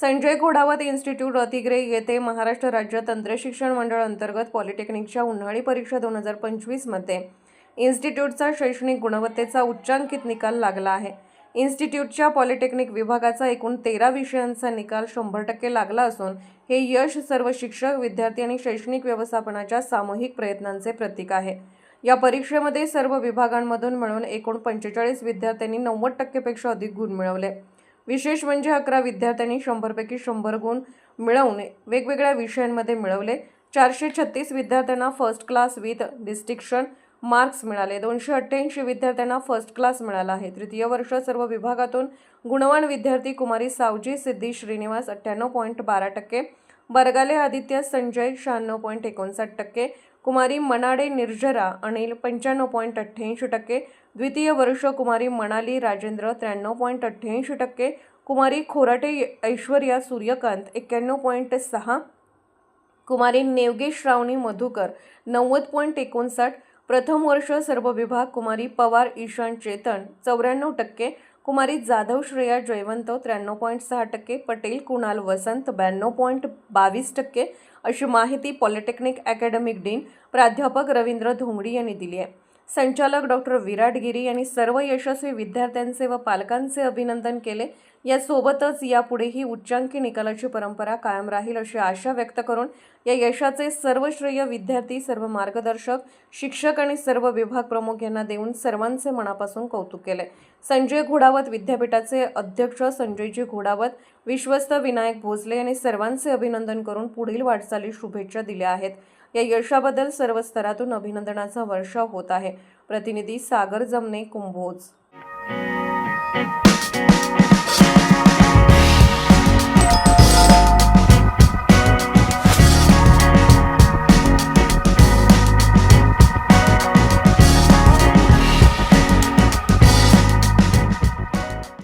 Sanjay Ghodawat institute Atigre येथे महाराष्ट्र राज्य तंत्रशिक्षण मंडळ अंतर्गत पॉलिटेक्निकच्या उन्हाळी परीक्षा दोन हजार पंचवीसमध्ये इन्स्टिट्यूटचा शैक्षणिक गुणवत्तेचा उच्चांकित निकाल लागला आहे. इन्स्टिट्यूटच्या पॉलिटेक्निक विभागाचा एकूण तेरा विषयांचा निकाल शंभर टक्के लागला असून हे यश सर्व शिक्षक विद्यार्थी आणि शैक्षणिक व्यवस्थापनाच्या सामूहिक प्रयत्नांचे प्रतीक आहे. या परीक्षेमध्ये सर्व विभागांमधून मिळून एकूण पंचेचाळीस विद्यार्थ्यांनी नव्वद टक्केपेक्षा अधिक गुण मिळवले. विशेष म्हणजे अकरा विद्यार्थ्यांनी शंभरपैकी शंभर गुण मिळवून वेगवेगळ्या विषयांमध्ये मिळवले. चारशे छत्तीस विद्यार्थ्यांना first class with distinction marks मिळाले. दोनशे अठ्ठ्याऐंशी विद्यार्थ्यांना फर्स्ट क्लास मिळाला आहे. तृतीय वर्ष सर्व विभागातून गुणवान विद्यार्थी कुमारी सावजी सिद्धी श्रीनिवास अठ्ठ्याण्णव पॉईंट बारा टक्के बरगाले आदित्य संजय शहाण्णव पॉईंट एकोणसाठ टक्के कुमारी मनाडे निर्जरा अनिल पंच्याण्णव पॉईंट अठ्ठ्याऐंशी टक्के द्वितीय वर्ष कुमारी मनाली राजेंद्र त्र्याण्णव पॉईंट अठ्ठ्याऐंशी टक्के कुमारी खोराटे ऐश्वर्या सूर्यकांत एक्क्याण्णव पॉईंट सहा कुमारी नेवगेश श्रावणी मधुकर नव्वद पॉईंट एकोणसाठ प्रथम वर्ष सर्व विभाग कुमारी पवार ईशान चेतन चौऱ्याण्णव टक्के कुमारी जाधव श्रेया जयवंत त्र्याण्णव पॉईंट सहा टक्के पटेल कुणाल वसंत ब्याण्णव पॉईंट बावीस टक्के अशी माहिती पॉलिटेक्निक अकॅडमिक डीन प्राध्यापक रवींद्र धोंगडी यांनी दिली आहे. संचालक डॉक्टर विराट गिरी यांनी सर्व यशस्वी विद्यार्थ्यांचे व पालकांचे अभिनंदन केले. यासोबतच यापुढेही उच्चांकी निकालाची परंपरा कायम राहील अशी आशा व्यक्त करून या यशाचे सर्व श्रेय विद्यार्थी सर्व मार्गदर्शक शिक्षक आणि सर्व विभाग प्रमुख यांना देऊन सर्वांचे मनापासून कौतुक केले. संजय घोडावत विद्यापीठाचे अध्यक्ष संजयजी घोडावत विश्वस्त विनायक भोसले यांनी सर्वांचे अभिनंदन करून पुढील वाटचाली शुभेच्छा दिल्या आहेत. या यशाबद्दल सर्व स्तरातून अभिनंदनाचा वर्षाव होत आहे. प्रतिनिधी सागर जमने कुंभोज.